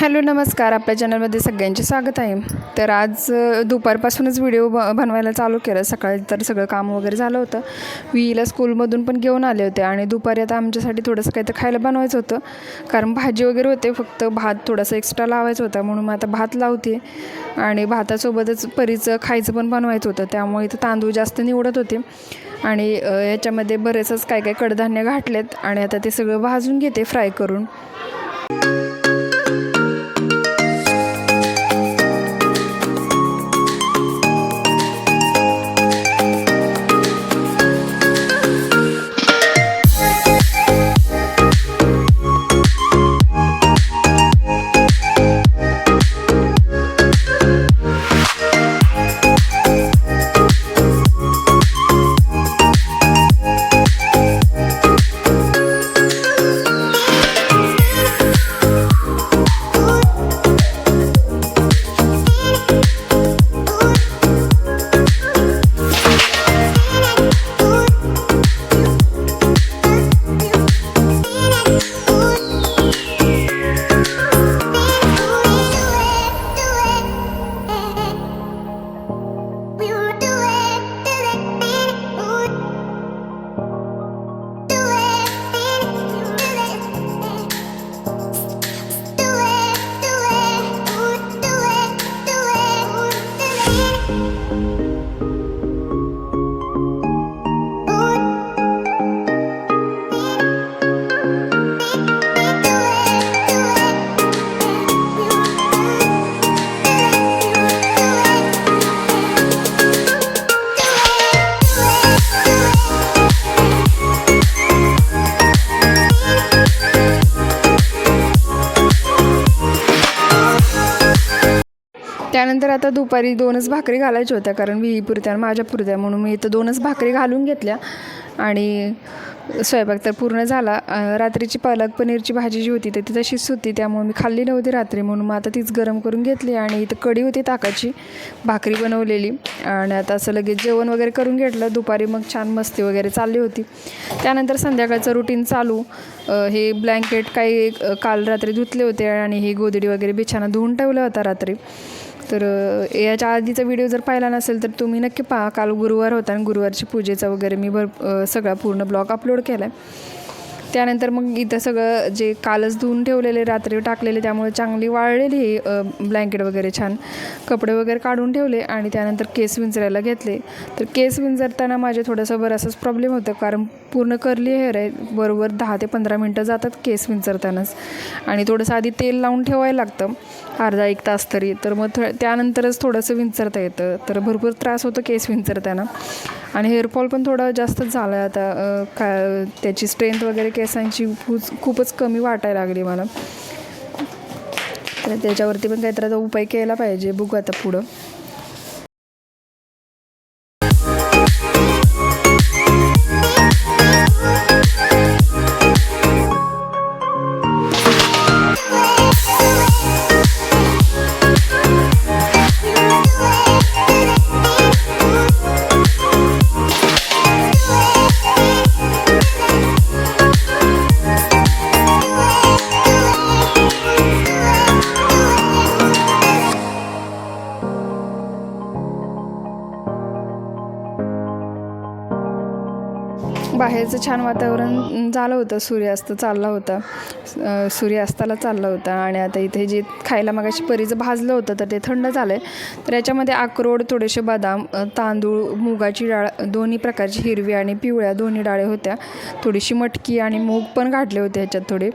Hello नमस्कार. आपल्या चॅनलमध्ये सगळ्यांचे स्वागत आहे. तर आज दुपारपासूनच व्हिडिओ ब बनवायला चालू केलं. सकाळी तर सगळं काम वगैरे झालं होतं. विहीला स्कूलमधून पण घेऊन आले होते आणि दुपारी आता आमच्यासाठी थोडंसं काही तर खायला बनवायचं होतं. कारण भाजी वगैरे होते फक्त भात थोडासा एक्स्ट्रा लावायचा होता. म्हणून मग आता भात लावते. आणि भातासोबतच परीचं खायचं पण बनवायचं होतं. त्यामुळे इथं तांदूळ जास्त निवडत होते. आणि याच्यामध्ये बरेचच काय काय कडधान्य घातलेत. आणि आता ते सगळं भाजून घेते फ्राय करून. त्यानंतर आता दुपारी दोनच भाकरी घालायच्या होत्या कारण विही पुरत्या आणि माझ्या पुरत्या म्हणून मी इथं दोनच भाकरी घालून घेतल्या. आणि स्वयंपाक तर पूर्ण झाला. रात्रीची पालक पनीरची भाजी जी होती तर ती तशीच होती. त्यामुळे मी खाल्ली नव्हती रात्री म्हणून मग आता तीच गरम करून घेतली आणि इथं कढी होती ताकाची भाकरी बनवलेली. आणि आता असं लगेच जेवण वगैरे करून घेतलं. दुपारी मग छान मस्ती वगैरे चालली होती. त्यानंतर संध्याकाळचं रुटीन चालू. हे ब्लँकेट काही काल रात्री धुतले होते आणि ही गोदडी वगैरे बिछाना धुवून ठेवला होता रात्री. तर याच्या आधीचा व्हिडिओ जर पाहिला नसेल तर तुम्ही नक्की पहा. काल गुरुवार होता आणि गुरुवारची पूजेचा वगैरे मी भर सगळा पूर्ण ब्लॉग अपलोड केला आहे त्यानंतर मग इथं सगळं जे कालच धुवून ठेवलेले रात्री टाकलेले त्यामुळे चांगली वाळलेली ब्लँकेट वगैरे छान. कपडे वगैरे काढून ठेवले आणि त्यानंतर केस विंचरायला घेतले. तर केस विंचरताना माझे थोडंसं बराचसाच प्रॉब्लेम होतं कारण पूर्ण करली हेअर आहे. बरोबर दहा ते पंधरा मिनटं जातात केस विंचरतानाच. आणि थोडंसं आधी तेल लावून ठेवायला लागतं अर्धा एक तास तरी. तर मग थो त्यानंतरच थोडंसं विंचरता येतं. तर भरपूर त्रास होतो केस विंचरताना. आणि हेअरफॉल पण थोडा जास्तच झाला आहे आता का त्याची स्ट्रेंथ वगैरे केसांची खूप खूपच कमी वाटायला लागली मला. तर त्याच्यावरती पण काहीतरी उपाय केला पाहिजे. बघू आता पुढं. बाहेरचं छान वातावरण झालं होतं. सूर्यास्त चालला होता. सूर्यास्ताला चालला होता. आणि आता इथे जे खायला मगाशी परीचं भाजलं होतं तर ते थंड झालं आहे तर याच्यामध्ये अक्रोड थोडेसे बदाम तांदूळ मुगाची डाळ दोन्ही प्रकारची हिरवी आणि पिवळ्या दोन्ही डाळे होत्या. थोडीशी मटकी आणि मूग पण घातले होते ह्याच्यात थोडे.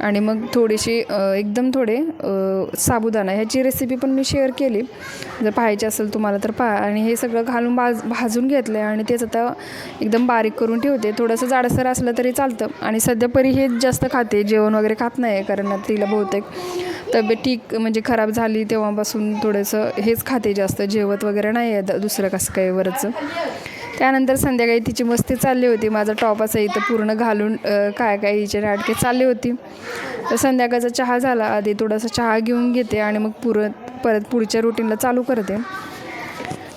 आणि मग थोडीशी एकदम थोडे साबुदाणा. ह्याची रेसिपी पण मी शेअर केली. जर पाहायची असेल तुम्हाला तर पहा. आणि हे सगळं घालून भाज भाजून घेतलं आहे आणि तेच आता एकदम बारीक करून ठेवते. थोडंसं जाडसर असलं तरी चालतं. आणि सध्या परी हेच जास्त खाते. जेवण वगैरे खात नाही कारण तिला बहुतेक तब्येत ठीक म्हणजे खराब झाली तेव्हापासून थोडंसं हेच खाते जास्त. जेवत वगैरे नाही आहे द- दुसरं कसं काही वरचं. त्यानंतर संध्याकाळी तिची मस्ती चालली होती. माझा टॉप असं इथं पूर्ण घालून काय काय हिचे नाटके चालली होती. तर संध्याकाळचा चहा झाला. आधी थोडासा चहा घेऊन घेते आणि मग पुरत परत पुढच्या रुटीनला चालू करते.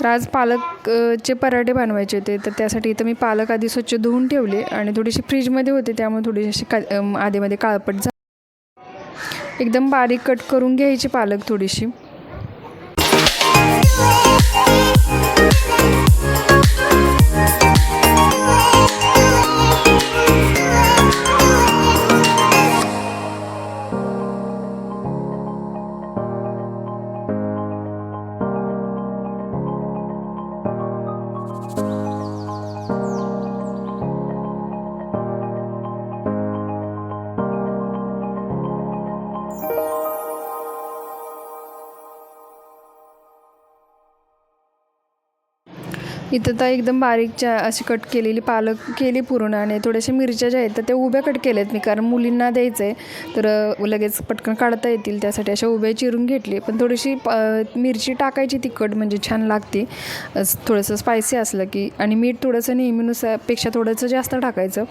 तर आज पालकचे पराठे बनवायचे होते तर त्यासाठी इथं मी पालक आधी स्वच्छ धुवून ठेवले आणि थोडीशी फ्रीजमध्ये होते त्यामुळे थोडीशी का आधीमध्ये काळपट झा एकदम बारीक कट करून घ्यायची पालक थोडीशी. इथं तर एकदम बारीकच्या अशी कट केलेली पालक केली पूर्ण आणि थोड्याशा मिरच्या ज्या आहेत तर त्या उभ्या कट केल्यात मी कारण मुलींना द्यायचं आहे तर लगेच पटकन काढता येतील त्यासाठी अशा उभ्या चिरून घेतली. पण थोडीशी प मिरची टाकायची तिखट म्हणजे छान लागते. थोडंसं स्पायसी असलं की आणि मीठ थोडंसं नेहमीनुसारपेक्षा थोडंसं जास्त टाकायचं.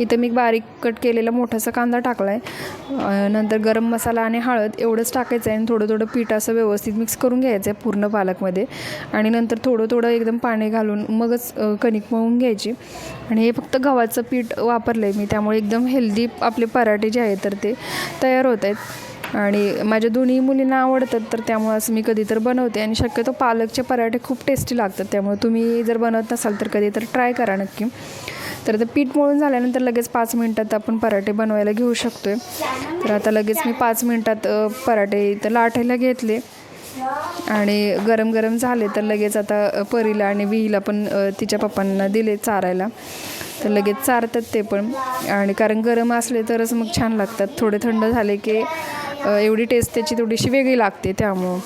इथं मी बारीक कट केलेला मोठासा कांदा टाकला आहे नंतर गरम मसाला आणि हळद एवढंच टाकायचं आहे आणि थोडं थोडं पीठ असं व्यवस्थित मिक्स करून घ्यायचं आहे पूर्ण पालकमध्ये. आणि नंतर थोडं थोडं एकदम पाणी घाल घालून मगच कणिक मळून घ्यायची. आणि हे फक्त गव्हाचं पीठ वापरलं आहे मी. त्यामुळे एकदम हेल्दी आपले पराठे जे आहेत तर ते तयार होत आहेत. आणि माझ्या दोन्ही मुलींना आवडतात तर त्यामुळे असं मी कधी तर बनवते. आणि शक्यतो पालकचे पराठे खूप टेस्टी लागतात. त्यामुळे तुम्ही जर बनवत नसाल तर कधी तर ट्राय करा नक्की. तर ते पीठ मळून झाल्यानंतर लगेच पाच मिनटात आपण पराठे बनवायला घेऊ शकतो आहे तर आता लगेच मी पाच मिनटात पराठे इथं लाटायला घेतले. आणि गरम गरम झाले तर लगेच आता परीला आणि विहीला पण तिच्या पप्पांना दिले चारायला. तर लगेच चारतात ते पण. आणि कारण गरम असले तरच मग छान लागतात. थोडे थंड झाले की एवढी टेस्ट त्याची थोडीशी वेगळी लागते त्यामुळं.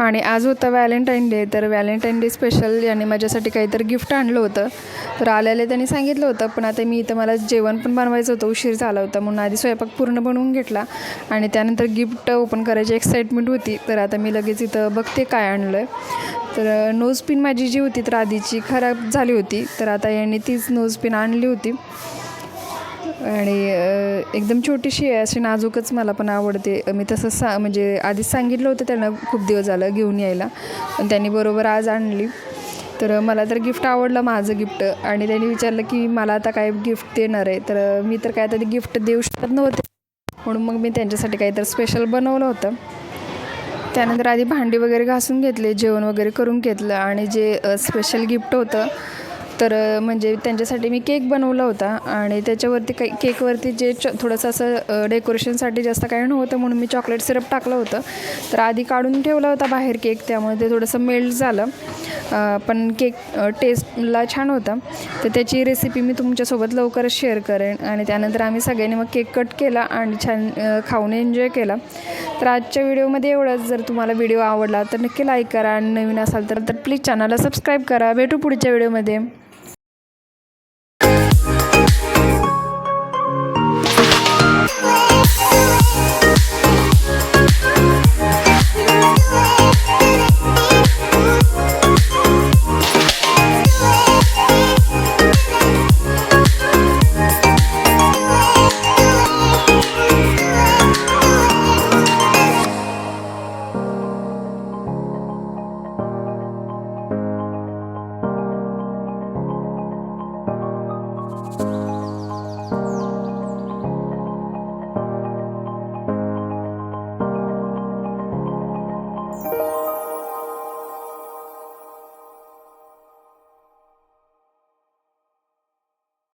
आणि आज होता व्हॅलेंटाईन डे तर व्हॅलेंटाईन डे स्पेशल याने माझ्यासाठी काहीतरी गिफ्ट आणलं होतं. तर आल्याला त्यांनी सांगितलं होतं पण आता मी इथं मला जेवण पण बनवायचं होतं उशीर झाला होता म्हणून आधी स्वयंपाक पूर्ण बनवून घेतला. आणि त्यानंतर गिफ्ट ओपन करायची एक्साइटमेंट होती तर आता मी लगेच इथं बघते काय आणलं आहे तर नोज पिन माझी जी होती तर आधीची खराब झाली होती तर आता यांनी तीच नोज पिन आणली होती. आणि एकदम छोटीशी आहे अशी नाजूकच मला पण आवडते. मी तसं सा म्हणजे आधीच सांगितलं होतं त्यांना खूप दिवस झालं घेऊन यायला. पण त्यांनी बरोबर आज आणली. तर मला तर गिफ्ट आवडलं माझं गिफ्ट. आणि त्यांनी विचारलं की मला आता काय गिफ्ट देणार आहे? तर मी तर काय आता ते गिफ्ट देऊ शकत नव्हते. म्हणून मग मी त्यांच्यासाठी काहीतरी स्पेशल बनवलं होतं. त्यानंतर आधी भांडी वगैरे घासून घेतले जेवण वगैरे करून घेतलं. आणि जे स्पेशल गिफ्ट होतं तर म्हणजे त्यांच्यासाठी मी केक बनवला होता आणि त्याच्यावरती काही केकवरती जे च थोडंसं असं डेकोरेशनसाठी जास्त काही नव्हतं म्हणून मी चॉकलेट सिरप टाकलं होतं. तर आधी काढून ठेवला होता बाहेर केक त्यामुळे ते थोडंसं मेल्ट झालं. पण केक टेस्टला छान होता. तर त्याची रेसिपी मी तुमच्यासोबत लवकरच शेअर करेन आणि त्यानंतर आम्ही सगळ्यांनी मग केक कट केला आणि छान खाऊन एन्जॉय केला. तर आजच्या व्हिडिओमध्ये एवढंच. जर तुम्हाला व्हिडिओ आवडला तर नक्की लाईक करा आणि नवीन असाल तर तर प्लीज चॅनलला सबस्क्राईब करा. भेटू पुढच्या व्हिडिओमध्ये.